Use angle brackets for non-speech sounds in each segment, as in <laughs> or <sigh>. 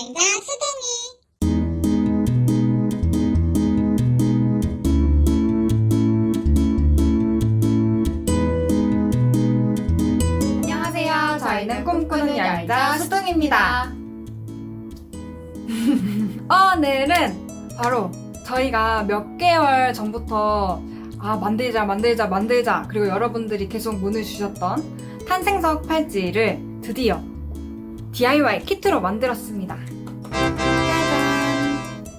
여행자 수댕이 안녕하세요. 저희는 꿈꾸는 여행자 수둥입니다. 오늘은 바로 저희가 몇 개월 전부터 아 만들자 만들자 만들자 그리고 여러분들이 계속 문을 주셨던 탄생석 팔찌를 드디어 DIY 키트로 만들었습니다. 짜잔!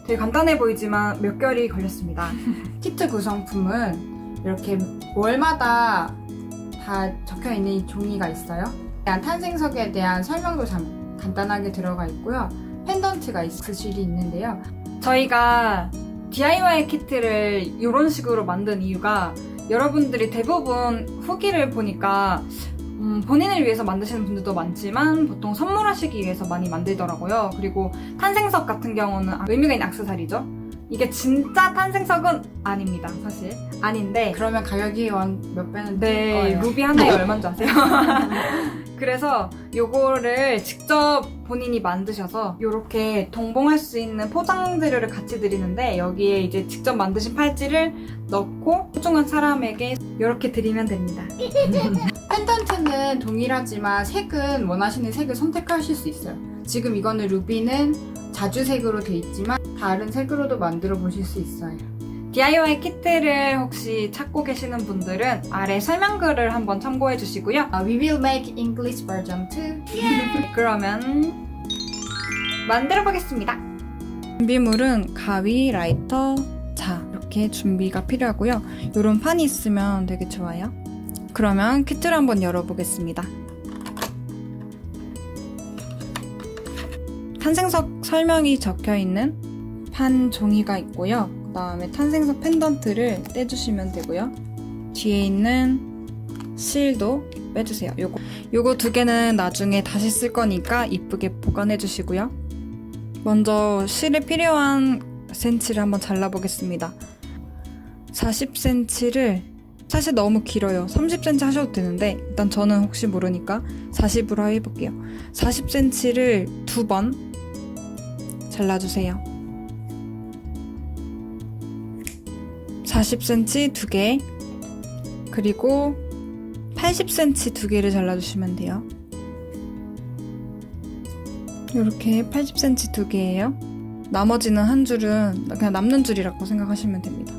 되게 간단해 보이지만 몇 개월이 걸렸습니다. <laughs> 키트 구성품은 이렇게 월마다 다 적혀 있는 이 종이가 있어요. 대한 탄생석에 대한 설명도 잠, 간단하게 들어가 있고요. 펜던트가 있, 글씨이 있는데요. 저희가 DIY 키트를 이런 식으로 만든 이유가 여러분들이 대부분 후기를 보니까 음, 본인을 위해서 만드시는 분들도 많지만 보통 선물하시기 위해서 많이 만들더라고요. 그리고 탄생석 같은 경우는 의미가 있는 악세사리죠. 이게 진짜 탄생석은 아닙니다, 사실. 아닌데 그러면 가격이 원몇 배는 뛸 네, 거예요. 루비 하나에 얼마인지 아세요? <laughs> 그래서 요거를 직접 본인이 만드셔서 요렇게 동봉할 수 있는 포장 재료를 같이 드리는데 여기에 이제 직접 만드신 팔찌를 넣고 소중한 사람에게 요렇게 드리면 됩니다. <laughs> 펜던트는 동일하지만 색은 원하시는 색을 선택하실 수 있어요. 지금 이거는 루비는 자주색으로 돼 있지만 다른 색으로도 만들어 보실 수 있어요. DIY 키트를 혹시 찾고 계시는 분들은 아래 설명글을 한번 참고해 주시고요. 아, we will make English version 2. <laughs> 그러면 만들어 보겠습니다. 준비물은 가위, 라이터, 자 이렇게 준비가 필요하고요. 이런 판이 있으면 되게 좋아요. 그러면 키트를 한번 열어보겠습니다. 탄생석 설명이 적혀 있는 판 종이가 있고요. 그 다음에 탄생석 펜던트를 떼주시면 되고요. 뒤에 있는 실도 빼주세요. 요거 요거 두 개는 나중에 다시 쓸 거니까 이쁘게 보관해 주시고요. 먼저 실에 필요한 센치를 한번 잘라보겠습니다. 40cm를 사실 너무 길어요. 30cm 하셔도 되는데 일단 저는 혹시 모르니까 40으로 해볼게요. 40cm를 두 번 잘라주세요. 40cm 두 개, 그리고 80cm 두 개를 잘라주시면 돼요. 이렇게 80cm 두 개예요. 나머지는 한 줄은 그냥 남는 줄이라고 생각하시면 됩니다.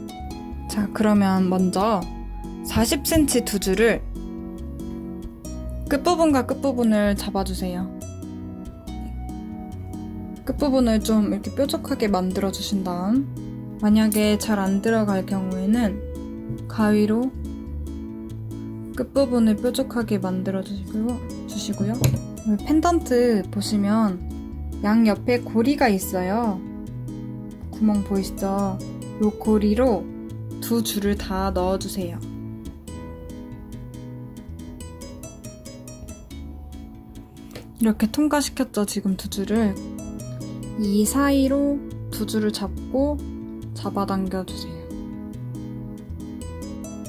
자, 그러면 먼저 40cm 두 줄을 끝부분과 끝부분을 잡아주세요. 끝부분을 좀 이렇게 뾰족하게 만들어 주신 다음 만약에 잘 안 들어갈 경우에는 가위로 끝부분을 뾰족하게 만들어 주시고요. 주시고요. 펜던트 보시면 양 옆에 고리가 있어요. 구멍 보이시죠? 요 고리로 두 줄을 다 넣어주세요. 이렇게 통과시켰죠, 지금 두 줄을. 이 사이로 두 줄을 잡고 잡아당겨 주세요.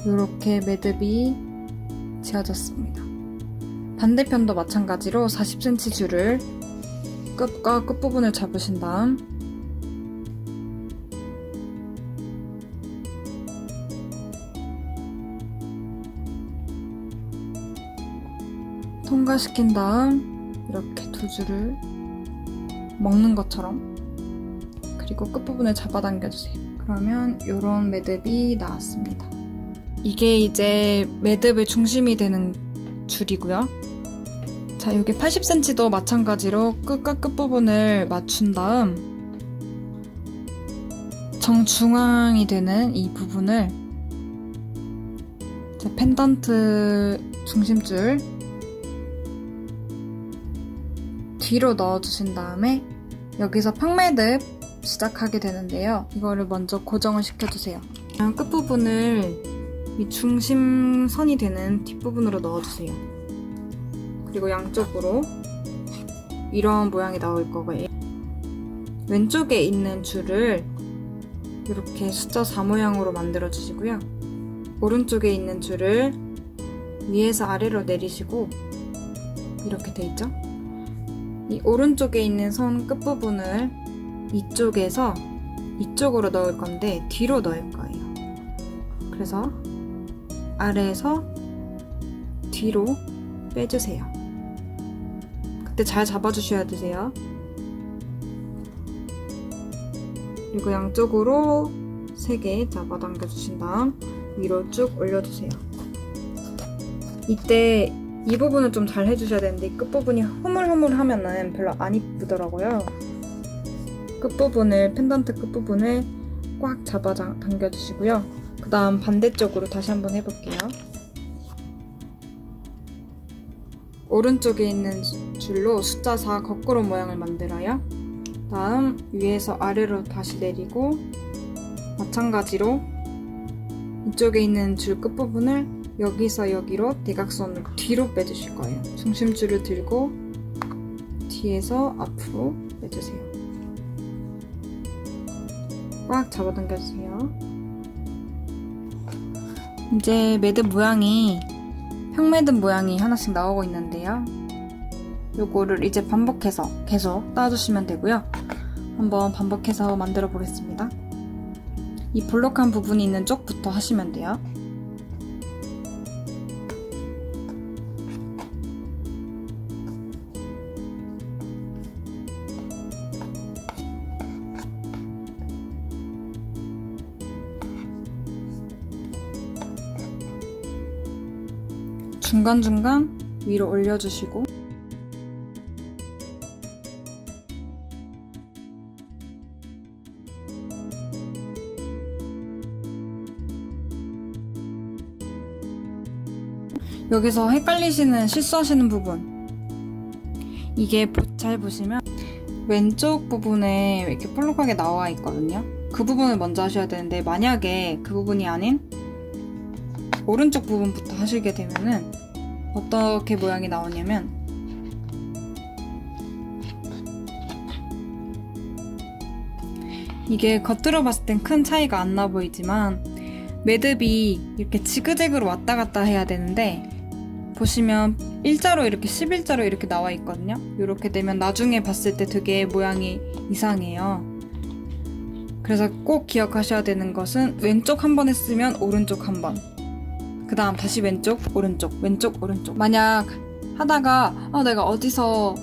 이렇게 매듭이 지어졌습니다. 반대편도 마찬가지로 40cm 줄을 끝과 끝부분을 잡으신 다음 통과시킨 다음 이렇게 두 줄을 먹는 것처럼 그리고 끝부분을 잡아당겨 주세요. 그러면 이런 매듭이 나왔습니다. 이게 이제 매듭의 중심이 되는 줄이고요. 자, 여기 80cm도 마찬가지로 끝과 끝부분을 맞춘 다음 정중앙이 되는 이 부분을 제 펜던트 중심줄 뒤로 넣어주신 다음에 여기서 평매듭 시작하게 되는데요. 이거를 먼저 고정을 시켜주세요. 끝부분을 이 중심선이 되는 뒷부분으로 넣어주세요. 그리고 양쪽으로 이런 모양이 나올 거고요. 왼쪽에 있는 줄을 이렇게 숫자 4 모양으로 만들어 주시고요. 오른쪽에 있는 줄을 위에서 아래로 내리시고 이렇게 돼 있죠? 이 오른쪽에 있는 선 끝부분을 이쪽에서 이쪽으로 넣을 건데 뒤로 넣을 거예요. 그래서 아래에서 뒤로 빼주세요. 그때 잘 잡아주셔야 되세요. 그리고 양쪽으로 3개 잡아당겨 주신 다음 위로 쭉 올려주세요. 이때 이 부분을 좀잘 해주셔야 되는데 이 끝부분이 흐물흐물하면은 별로 안 이쁘더라고요. 끝부분을 펜던트 끝부분을 꽉 잡아 당- 당겨주시고요. 그 다음 반대쪽으로 다시 한번 해볼게요. 오른쪽에 있는 줄로 숫자 4 거꾸로 모양을 만들어요. 다음 위에서 아래로 다시 내리고 마찬가지로 이쪽에 있는 줄 끝부분을 여기서 여기로 대각선으로 뒤로 빼주실 거예요. 중심줄을 들고 뒤에서 앞으로 빼주세요. 꽉 잡아당겨주세요. 이제 매듭 모양이 평매듭 모양이 하나씩 나오고 있는데요. 요거를 이제 반복해서 계속 따주시면 되고요. 한번 반복해서 만들어 보겠습니다. 이 볼록한 부분이 있는 쪽부터 하시면 돼요. 중간중간 위로 올려주시고. 여기서 헷갈리시는 실수하시는 부분. 이게 보- 잘 보시면 왼쪽 부분에 이렇게 볼록하게 나와 있거든요. 그 부분을 먼저 하셔야 되는데 만약에 그 부분이 아닌 오른쪽 부분부터 하시게 되면은 어떻게 모양이 나오냐면 이게 겉으로 봤을 땐 큰 차이가 안 나 보이지만 매듭이 이렇게 지그재그로 왔다 갔다 해야 되는데 보시면 일자로 이렇게 11자로 이렇게 나와 있거든요. 이렇게 되면 나중에 봤을 때 되게 모양이 이상해요. 그래서 꼭 기억하셔야 되는 것은 왼쪽 한 번 했으면 오른쪽 한 번. 그 다음 다시 왼쪽, 오른쪽, 왼쪽, 오른쪽. 만약 하다가 아, 내가 어디서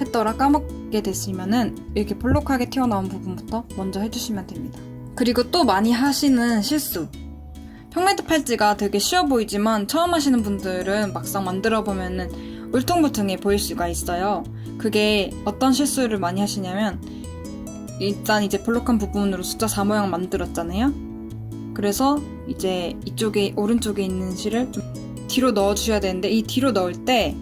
했더라 까먹게 됐으면은 이렇게 볼록하게 튀어나온 부분부터 먼저 해주시면 됩니다. 그리고 또 많이 하시는 실수. 평매듭 팔찌가 되게 쉬워 보이지만 처음 하시는 분들은 막상 만들어 보면은 울퉁불퉁해 보일 수가 있어요. 그게 어떤 실수를 많이 하시냐면 일단 이제 볼록한 부분으로 숫자 4 모양 만들었잖아요. 그래서 이제 이쪽에 오른쪽에 있는 실을 좀 뒤로 넣어 주셔야 되는데 이 뒤로 넣을 때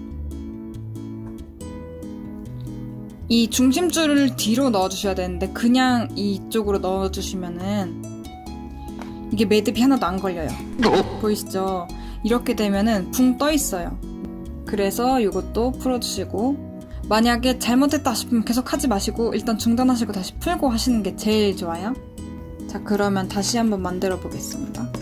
이 중심줄을 뒤로 넣어 주셔야 되는데 그냥 이쪽으로 넣어 주시면은 이게 매듭이 하나도 안 걸려요. 보이시죠? 이렇게 되면은 붕 떠 있어요. 그래서 이것도 풀어주시고 만약에 잘못했다 싶으면 계속 하지 마시고 일단 중단하시고 다시 풀고 하시는 게 제일 좋아요. 자 그러면 다시 한번 만들어 보겠습니다.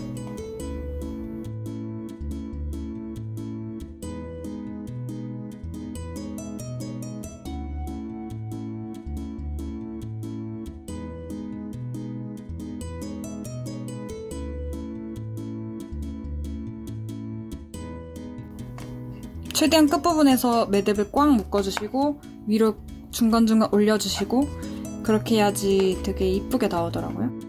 최대한 끝부분에서 매듭을 꽉 묶어주시고 위로 중간중간 올려주시고 그렇게 해야지 되게 이쁘게 나오더라고요.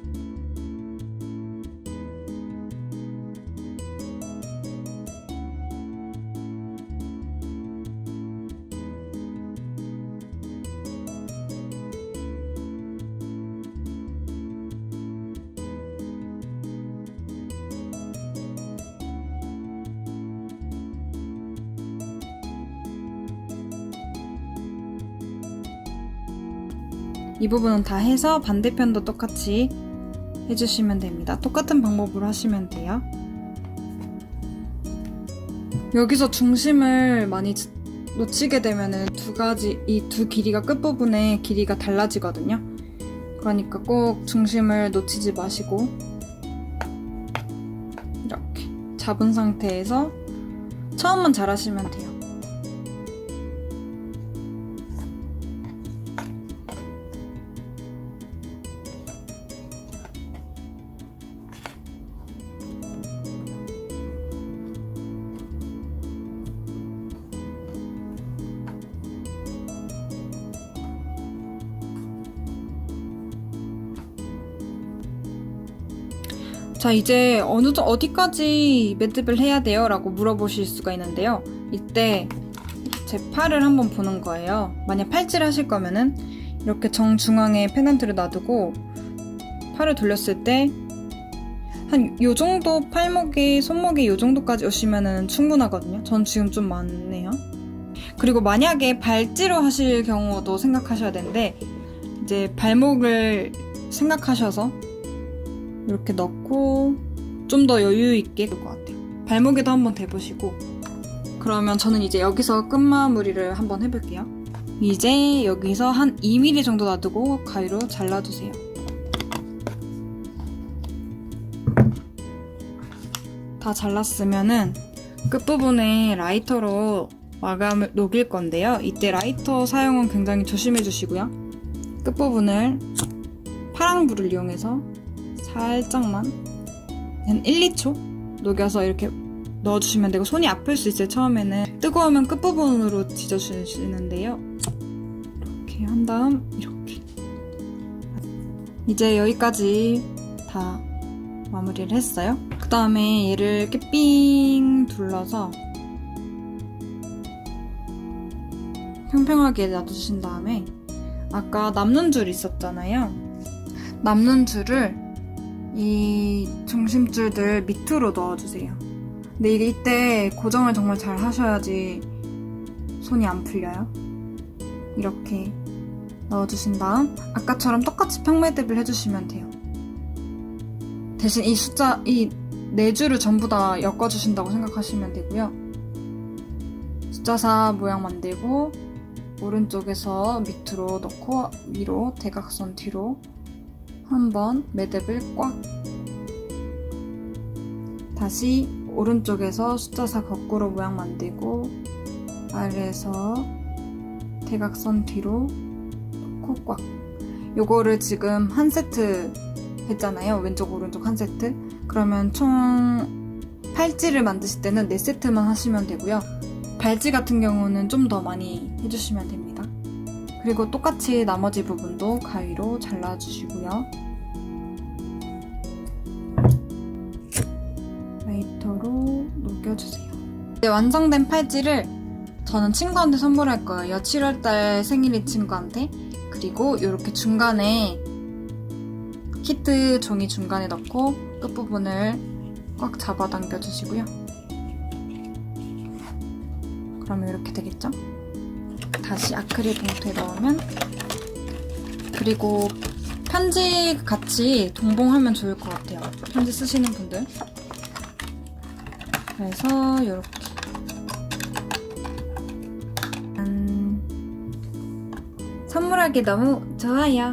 이 부분은 다 해서 반대편도 똑같이 해주시면 됩니다. 똑같은 방법으로 하시면 돼요. 여기서 중심을 많이 지- 놓치게 되면은 두 가지, 이 두 길이가 끝부분에 길이가 달라지거든요. 그러니까 꼭 중심을 놓치지 마시고 이렇게 잡은 상태에서 처음만 잘 하시면 돼요. 자, 이제 어느 정 어디까지 매듭을 해야 돼요? 라고 물어보실 수가 있는데요. 이때 제 팔을 한번 보는 거예요. 만약 팔찌를 하실 거면은 이렇게 정중앙에 페넌트를 놔두고 팔을 돌렸을 때 한 요 정도 팔목이 손목이 요 정도까지 오시면은 충분하거든요. 전 지금 좀 많네요. 그리고 만약에 발찌로 하실 경우도 생각하셔야 되는데 이제 발목을 생각하셔서 이렇게 넣고 좀 더 여유 있게 될 것 같아요. 발목에도 한번 대보시고 그러면 저는 이제 여기서 끝마무리를 한번 해볼게요. 이제 여기서 한 2mm 정도 놔두고 가위로 잘라주세요. 다 잘랐으면은 끝부분에 라이터로 마감을 녹일 건데요. 이때 라이터 사용은 굉장히 조심해 주시고요. 끝부분을 파랑불을 이용해서 살짝만 한 1, 2초 녹여서 이렇게 넣어주시면 되고 손이 아플 수 있어요. 처음에는 뜨거우면 끝부분으로 지져주시는데요. 이렇게 한 다음 이렇게 이제 여기까지 다 마무리를 했어요. 그 다음에 얘를 이렇게 삥 둘러서 평평하게 놔두신 다음에 아까 남는 줄 있었잖아요. 남는 줄을 이 중심줄들 밑으로 넣어주세요. 근데 이게 이때 고정을 정말 잘 하셔야지 손이 안 풀려요. 이렇게 넣어주신 다음 아까처럼 똑같이 평매듭을 해주시면 돼요. 대신 이 숫자, 이 네 줄을 전부 다 엮어주신다고 생각하시면 되고요. 숫자 4 모양 만들고 오른쪽에서 밑으로 넣고 위로 대각선 뒤로 한번 매듭을 꽉. 다시 오른쪽에서 숫자 4 거꾸로 모양 만들고 아래에서 대각선 뒤로 넣고 꽉. 요거를 지금 한 세트 했잖아요. 왼쪽 오른쪽 한 세트. 그러면 총 팔찌를 만드실 때는 4세트만 하시면 되고요. 발찌 같은 경우는 좀 더 많이 해주시면 됩니다. 그리고 똑같이 나머지 부분도 가위로 잘라주시고요. 라이터로 녹여주세요. 이제 완성된 팔찌를 저는 친구한테 선물할 거예요. 7월달 생일인 친구한테. 그리고 이렇게 중간에 키트 종이 중간에 넣고 끝부분을 꽉 잡아당겨 주시고요. 그러면 이렇게 되겠죠? 다시 아크릴 봉투에 넣으면 그리고 편지 같이 동봉하면 좋을 것 같아요. 편지 쓰시는 분들. 그래서 이렇게 음, 선물하기 너무 좋아요.